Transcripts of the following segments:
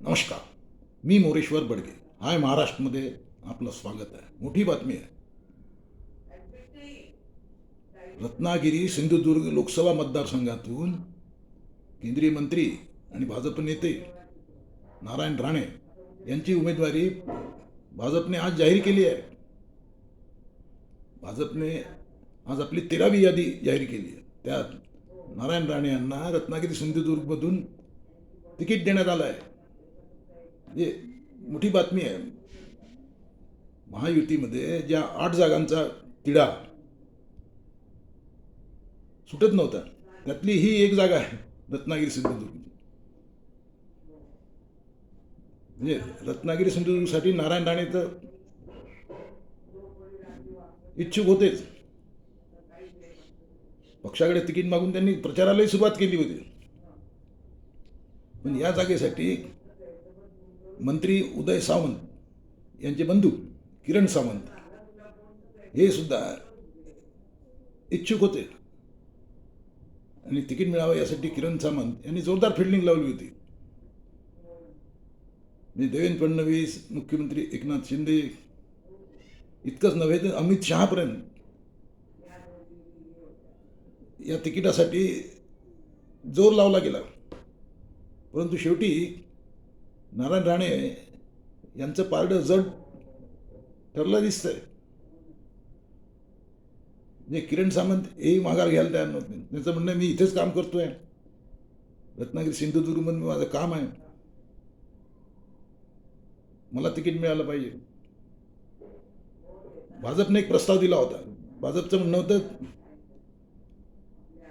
नमस्कार. मी मोरेश्वर बडगे. हाय महाराष्ट्रमध्ये आपलं स्वागत आहे. मोठी बातमी आहे. रत्नागिरी सिंधुदुर्ग लोकसभा मतदारसंघातून केंद्रीय मंत्री आणि भाजप नेते नारायण राणे यांची उमेदवारी भाजपने आज जाहीर केली आहे. भाजपने आज आपली तेरावी यादी जाहीर केली आहे. त्यात नारायण राणे यांना रत्नागिरी सिंधुदुर्गमधून तिकीट देण्यात आलं आहे. म्हणजे मोठी बातमी आहे. महायुतीमध्ये ज्या आठ जागांचा तिढा सुटत नव्हता त्यातली ही एक जागा आहे रत्नागिरी सिंधुदुर्ग. म्हणजे रत्नागिरी सिंधुदुर्गसाठी नारायण राणे तर इच्छुक होतेच. पक्षाकडे तिकीट मागून त्यांनी प्रचारालाही सुरुवात केली होती. पण या जागेसाठी मंत्री उदय सावंत यांचे बंधू किरण सावंत हे सुद्धा इच्छुक होते. आणि तिकीट मिळावं यासाठी किरण सावंत यांनी जोरदार फिल्डिंग लावली होती. म्हणजे देवेंद्र फडणवीस मुख्यमंत्री एकनाथ शिंदे इतकंच नव्हे तर अमित शहापर्यंत या तिकिटासाठी जोर लावला गेला. परंतु शेवटी नारायण राणे यांचं पारडं जड ठरलं दिसतंय. म्हणजे किरण सामंत हेही माघार घ्यायला तयार नव्हते. त्यांचं म्हणणं मी इथेच काम करतोय. रत्नागिरी सिंधुदुर्गमध्ये माझं काम आहे. मला तिकीट मिळालं पाहिजे. भाजपने एक प्रस्ताव दिला होता. भाजपचं म्हणणं होतं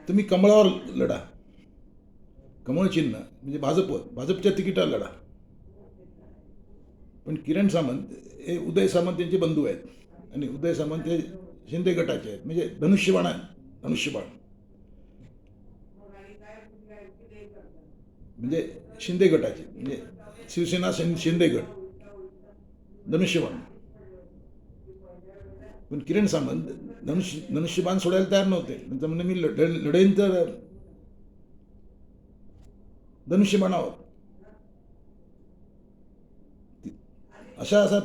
तुम्ही कमळावर लढा. कमळ चिन्ह म्हणजे भाजपवर. भाजपच्या तिकिटावर लढा. पण किरण सामंत हे उदय सामंत यांचे बंधू आहेत. आणि उदय सामंत हे शिंदे गटाचे आहेत. म्हणजे धनुष्यबाण आहे. धनुष्यबाण. म्हणजे शिंदे गटाचे. म्हणजे शिवसेना शिंदे गट. धनुष्यबाण. पण किरण सामंत धनुष्य धनुष्यबाण सोडायला तयार नव्हते. म्हणजे म्हणणं मी लढ लढेन तर धनुष्यबाणावर अशा असा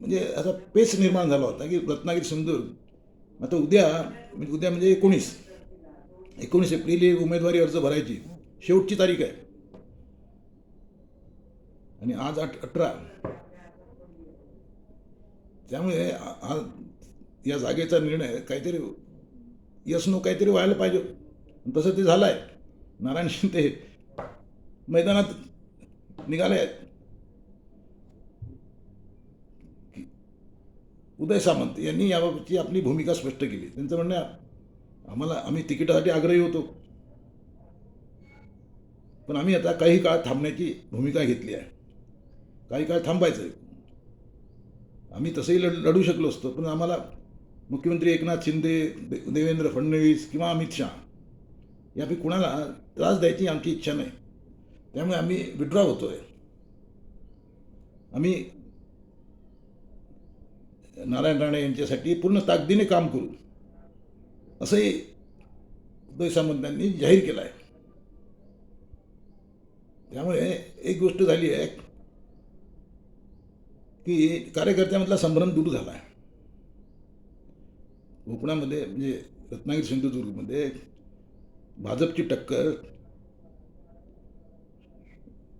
म्हणजे असा पेच निर्माण झाला होता की रत्नागिरी सिंधुदुर्ग आता उद्या म्हणजे उद्या म्हणजे एकोणीस. एकोणीस एप्रिल ही उमेदवारी अर्ज भरायची. शेवटची तारीख आहे. आणि आज आठ अठरा. त्यामुळे हा या जागेचा निर्णय काहीतरी यस नो काहीतरी व्हायला पाहिजे. तसं ते झालं आहे नारायण शिंदे मैदानात निघाले आहेत. उदय सामंत यांनी याबाबतची आपली भूमिका स्पष्ट केली. त्यांचं म्हणणं आम्हाला आम्ही तिकिटासाठी आग्रही होतो. पण आम्ही आता काही काळ थांबण्याची भूमिका घेतली आहे. काही काळ थांबायचं आहे आम्ही तसंही लढ लढू शकलो असतो पण आम्हाला मुख्यमंत्री एकनाथ शिंदे देवेंद्र फडणवीस किंवा अमित शहा यापैकी कुणाला त्रास द्यायची आमची इच्छा नाही. त्यामुळे आम्ही विड्रॉ होतो आहे आम्ही नारायण राणे यांच्यासाठी पूर्ण ताकदीने काम करू. असंही उदय सामंतांनी जाहीर केलं आहे. त्यामुळे एक गोष्ट झाली आहे की कार्यकर्त्यामधला संभ्रम दूर झाला आहे. कोकणामध्ये म्हणजे रत्नागिरी सिंधुदुर्गमध्ये भाजपची टक्कर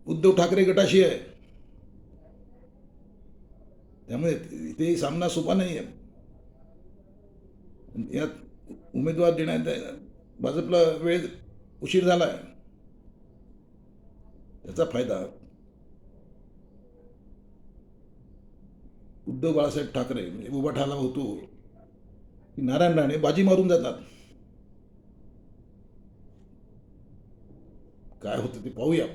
उद्धव ठाकरे गटाशी आहे. त्यामुळे ते सामना सोपा नाही आहे. यात उमेदवार देण्यात भाजपला वेळ उशीर झाला आहे त्याचा फायदा उद्धव बाळासाहेब ठाकरे म्हणजे उभा ठाला होतो की नारायण राणे बाजी मारून जातात. काय होतं ते पाहूया.